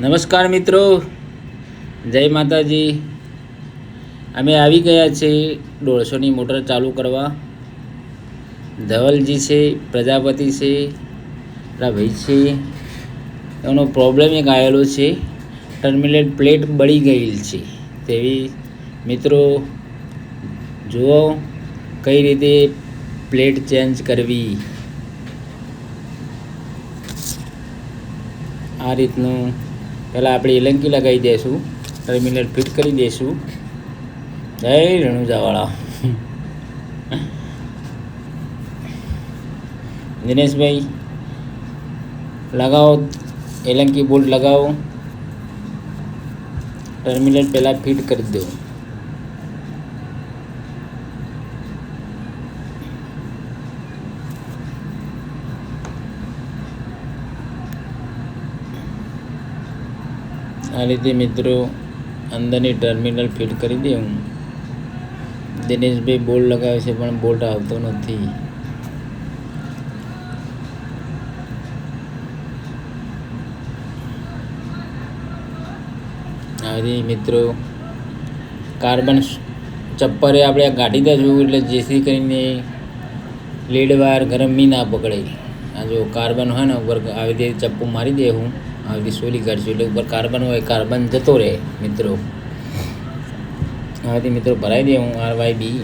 નમસ્કાર મિત્રો. જય માતાજી. અમે આવી ગયા છીએ દોઢસોની મોટર ચાલુ કરવા. ધવલજી છે, પ્રજાપતિ છે ભાઈ છે. એનો પ્રોબ્લેમ એક આવેલો છે, ટર્મિનેટ પ્લેટ બળી ગયેલ છે. તેવી મિત્રો, જુઓ કઈ રીતે પ્લેટ ચેન્જ કરવી. આ રીતનું પહેલાં આપણે એલંકી લગાવી દઈશું ટર્મિનલ ફિટ કરી દઈશું જય રણુજાવાળા. દિનેશભાઈ, લગાવો એલંકી બોલ્ટ લગાવો. ટર્મિનલ પહેલાં ફિટ કરી દો. આ રીતે મિત્રો અંદરની ટર્મિનલ ફિટ કરી દઉં દિનેશભાઈ બોલ્ટ લગાવે છે પણ બોલ્ટ આવતો નથી. આવી મિત્રો કાર્બન ચપ્પરે આપણે કાઢી દઈશું એટલે જેથી કરીને લીડ વાર ગરમી ના પકડે. આ જો કાર્બન હોય ને ઉપર, આવી રીતે ચપ્પુ મારી દે હું. આવી સોલી કાઢશું એટલે ઉપર કાર્બન હોય કાર્બન જતો રહે મિત્રો. રીતે મિત્રો ભરાઈ દે હું આર વાય બી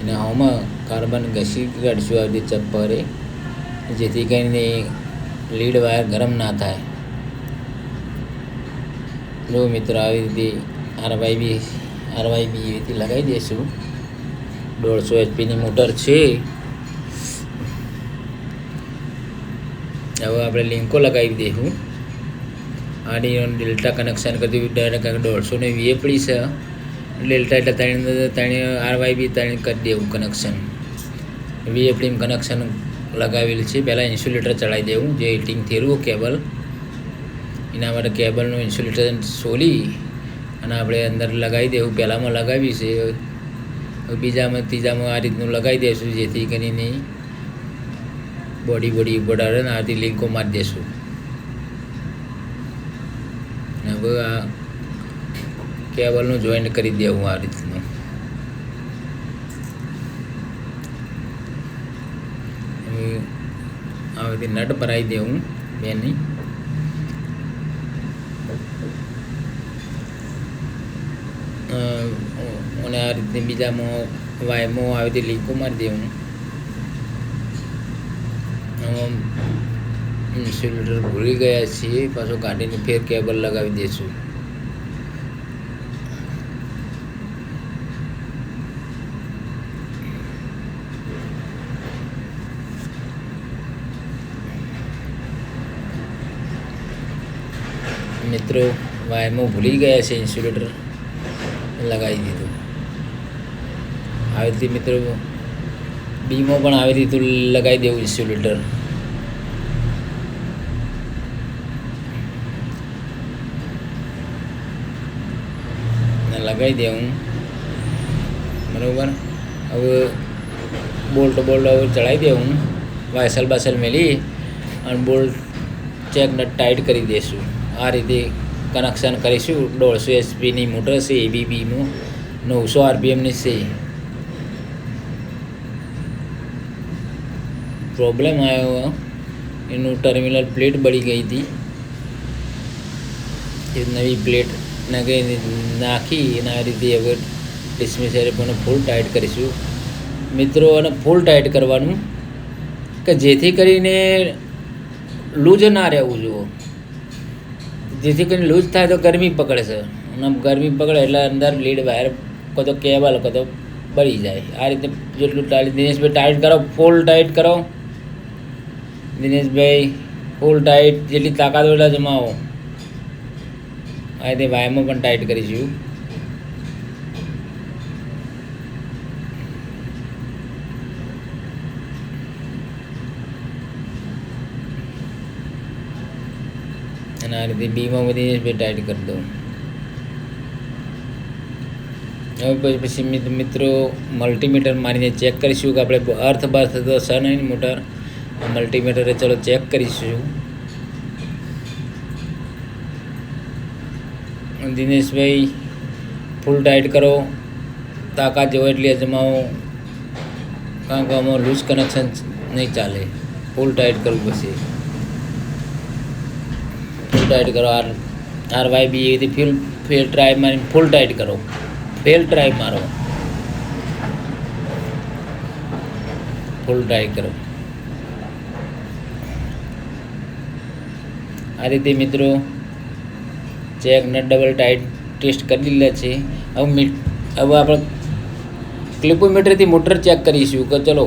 અને આમાં કાર્બન ઘસી કાઢશું આવી રીતે ચપ્પરે, જેથી કરીને લીડ વાયર ગરમ ના થાય. જો મિત્રો આવી રીતે R Y B R Y B એવી રીતે લગાવી દઈશું દોઢસો એચપીની મોટર છે. હવે આપણે લિંકો લગાવી દઈશું આની ડેલ્ટા કનેક્શન કરી દીધું ડાયરેક્ટ દોઢસો ને વીએ પડી છે. ડેલ્ટા એટલે ત્રણ આર વાય બી ત્રણ કરી દેવું કનેક્શન. વીએફડીમ કનેક્શન લગાવેલ છે. પહેલાં ઇન્સ્યુલેટર ચડાવી દેવું, જે હિટિંગ થયેલું કેબલ એના માટે કેબલનું ઇન્સ્યુલેટર સોલી અને આપણે અંદર લગાવી દેવું. પહેલાંમાં લગાવી છે. બીજામાં ત્રીજામાં આ રીતનું લગાવી દઈશું જેથી કરીને બોડી બોડી બડાડે ને, આથી લિંકો મારી અને હવે આ કેબલનું જોઈન્ટ કરી દેવું આ રીતનું. હવે નટ ભરાઈ દેવું બેની. અને આ રીતની બીજામાં વાયમો આવી રીતે લીકો મારી દેવું ઇન્સ્યુલેટર ભૂલી ગયા છીએ પાછો ગાડીને ફેર કેબલ લગાવી દઈશું મિત્રો વાયમાં ભૂલી ગયા છે ઇન્સ્યુલેટર લગાવી દીધું આવી રીતે મિત્રો બીમાં પણ આવી રીતે લગાવી દેવું ઇન્સ્યુલેટર. લગાવી દેવું. બરાબર? હવે બોલ્ટ બોલ્ટ હવે ચડાવી દેવું. વાયસલ બાસલ મેલી અને બોલ્ટ ચેક નટ ટાઈટ કરી દઈશું આ રીતે કનેક્શન કરીશું. દોઢસો એચપીની મોટર છે એબીબીનું નવસો આરપીએમની છે. પ્રોબ્લેમ આવ્યો એનું. ટર્મિનલ પ્લેટ બળી ગઈ હતી. એ નવી પ્લેટ નાખી નાખી એના રીતે હવે ડિસ્મિસરે પણ ફૂલ ટાઈટ કરીશું. મિત્રો, અને ફૂલ ટાઈટ કરવાનું કે જેથી કરીને લૂઝ ના રહેવું જુઓ. જેથી કરીને લૂઝ થાય તો ગરમી પકડે છે અને ગરમી પકડે એટલે અંદર લીડ વાયર કો કેબલ કો બળી જાય. આ રીતે જેટલું ટાઈટ દિનેશભાઈ ટાઈટ કરો ફૂલ ટાઈટ કરો. દિનેશભાઈ ફૂલ ટાઈટ જેટલી તાકાત એટલા જમાવો. આ રીતે વાયરમાં પણ ટાઈટ કરીશું. અને આ રીતે બીમાં બધી બે ટાઈટ કરી દઉં. હવે પછી પછી મિત્રો મલ્ટીમીટર મારીને ચેક કરીશું કે આપણે અર્થ બર્થ થતો નહીં મોટર. મલ્ટીમીટરે ચલો ચેક કરીશું. દિનેશભાઈ ફૂલ ટાઈટ કરો. તાકાત જેવો એટલી અજમાવો કારણ કે આમાં લૂઝ કનેક્શન નહીં ચાલે. ફૂલ ટાઈટ કરવું પછી. ફૂલ ટાઈટ કરો. આર આર વાય બી એવી ફૂલ ફેલ ટ્રાય મારી ફૂલ ટાઈટ કરો. ફેલ ટ્રાય મારો. ફૂલ ટાઈટ કરો. આ રીતે મિત્રો check nut double tight test કરી લીધા છે. હવે હવે આપણે ક્લિપોમીટરથી મોટર ચેક કરીશું કે ચલો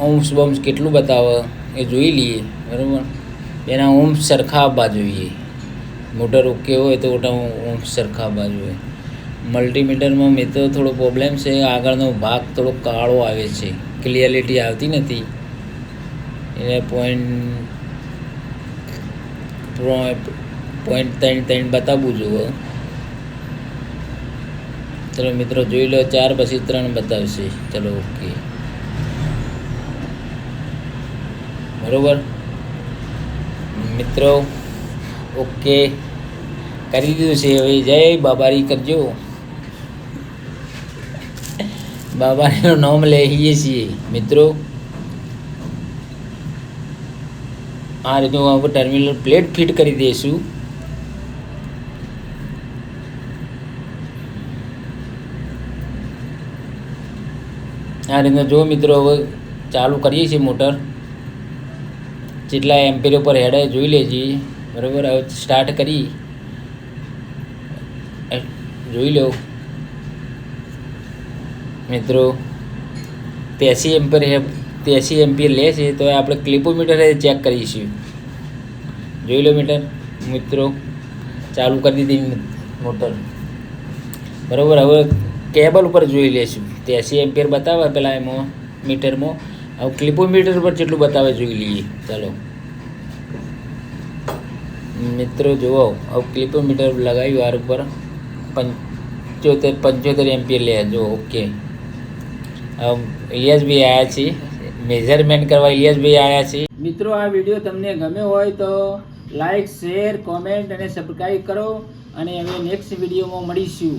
ઓમ્સ બોમ્સ કેટલું બતાવે એ જોઈ લઈએ, બરાબર? એના ઓમ્સ સરખા આવવા જોઈએ. મોટર ઓકે હોય તો ઓમ્સ સરખા આવવા જોઈએ. મલ્ટીમીટરમાં મેં તો થોડો પ્રોબ્લેમ છે, આગળનો ભાગ થોડો કાળો આવે છે. ક્લિયરિટી આવતી નથી. એને પોઈન્ટ પોઈન્ટ ત્રણ ત્રણ બતાવવું જોઈએ. ચલો મિત્રો જોઈ લો, ચાર પછી ત્રણ બતાવશે. ચલો, ઓકે. બરોબર? મિત્રો, ઓકે. કરી દીધું છે હવે. જય બાબારી કરજો. બાબાનું નામ લઈએ છીએ. મિત્રો આ રીતનું આપણે ટર્મિનલ પ્લેટ ફિટ કરી દઈશું. આ રીતના જો મિત્રો હવે ચાલુ કરીએ છીએ મોટર, જેટલા એમ્પેર ઉપર હેડે જોઈ લેજે. બરાબર, હવે સ્ટાર્ટ કરી. જોઈ લો. મિત્રો ત્યાંસી એમ્પેર હે ત્યાંસી એમ્પિયર લે છે, તો આપણે ક્લિપોમીટર ચેક કરીશું. જોઈ લો મીટર મિત્રો. ચાલુ કરી દીધી મોટર બરાબર, હવે કેબલ ઉપર જોઈ લેશું. ત્યાંસી એમ્પિયર બતાવે પેલા એમાં, મીટરમાં. હવે ક્લિપોમીટર પર જેટલું બતાવે જોઈ લઈએ. ચાલો. મિત્રો, જુઓ. હવે ક્લિપોમીટર લગાવ્યું આર ઉપર. પંચોતેર પંચોતેર એમ્પિયર લે. જો ઓકે હવે બી આવ્યા છે. મેઝરમેન્ટ કરવા ઇલિયાસભાઈ આવ્યા છે. મિત્રો, આ વીડિયો તમને ગમ્યો હોય તો લાઈક, શેર, કોમેન્ટ અને સબસ્ક્રાઈબ કરો. અને હવે નેક્સ્ટ વિડીયોમાં મળીશું.